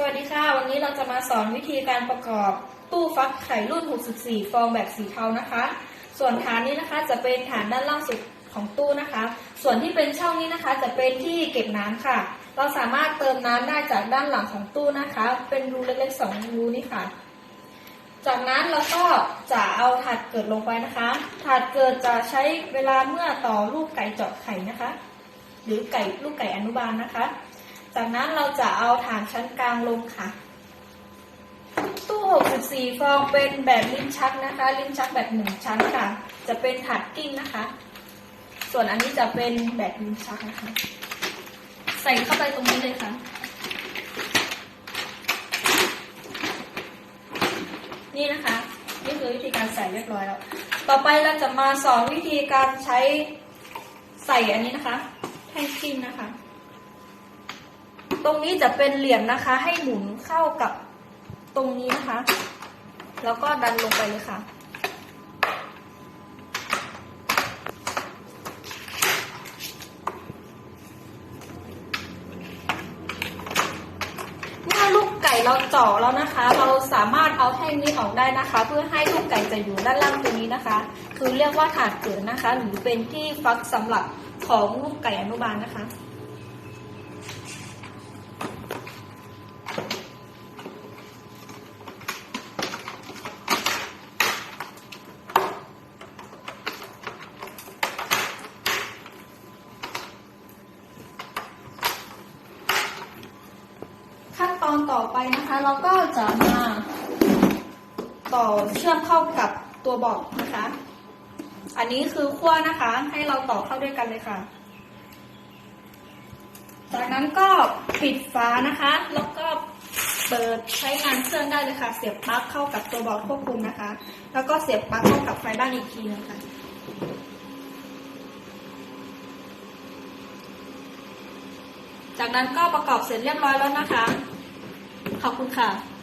สวัสดีค่ะ วันนี้เราจะมาสอนวิธีการประกอบตู้ฟักไข่รุ่น 64 ฟองแบบสีเทานะคะ ส่วนฐานนี้นะคะจะเป็นฐานด้านล่างสุดของตู้นะคะ ส่วนที่เป็นช่องนี้นะคะ จะเป็นที่เก็บน้ำค่ะ เราสามารถเติมน้ำได้จากด้านหลังของตู้นะคะ เป็นรูเล็กๆสองรูนี่ค่ะ จากนั้นเราก็จะเอาถาดเกิดลงไปนะคะ ถาดเกิดจะใช้เวลาเมื่อต่อลูกไก่เจาะไข่นะคะ หรือไก่ลูกไก่อนุบาลนะคะ จากนั้นเราจะเอาฐานชั้นกลางลงค่ะ ตู้ 64 ฟองเป็นแบบลิ้นชักนะคะ ลิ้นชักแบบหนึ่งชั้นค่ะ จะเป็นถาดกิ้งนะคะ ส่วนอันนี้จะเป็นแบบลิ้นชักนะคะ ใส่เข้าไปตรงนี้เลยค่ะ นี่นะคะ นี่คือวิธีการใส่เรียบร้อยแล้ว ต่อไปเราจะมาสอนวิธีการใช้ใส่อันนี้นะคะ แท่งกิ้งนะคะ ตรงนี้จะเป็นเหลี่ยมนะคะ ให้หมุนเข้ากับตรงนี้นะคะ แล้วก็ดันลงไปเลยค่ะเมื่อลูกไก่เราเจาะแล้วนะคะ เราสามารถเอาแท่งนี้ออกได้นะคะ เพื่อให้ลูกไก่จะอยู่ด้านล่างตรงนี้นะคะ คือเรียกว่าถาดเกิดนะคะ หรือเป็นที่ฟักสำหรับของลูกไก่อนุบาลนะคะ อนต่อไปนะคะ เราก็จะมาต่อเชื่อมเข้ากับตัวบอกนะคะ อันนี้คือขั้วนะคะ ให้เราต่อเข้าด้วยกันเลยค่ะ จากนั้นก็ปิดฝานะคะ แล้วก็เปิดใช้งานเครื่องได้เลยค่ะ เสียบปลั๊กเข้ากับตัวบอกควบคุมนะคะ แล้วก็เสียบปลั๊กเข้ากับไฟบ้านอีกทีนึงค่ะจากนั้นก็ประกอบเสร็จเรียบร้อยแล้วนะคะ ขอบคุณค่ะ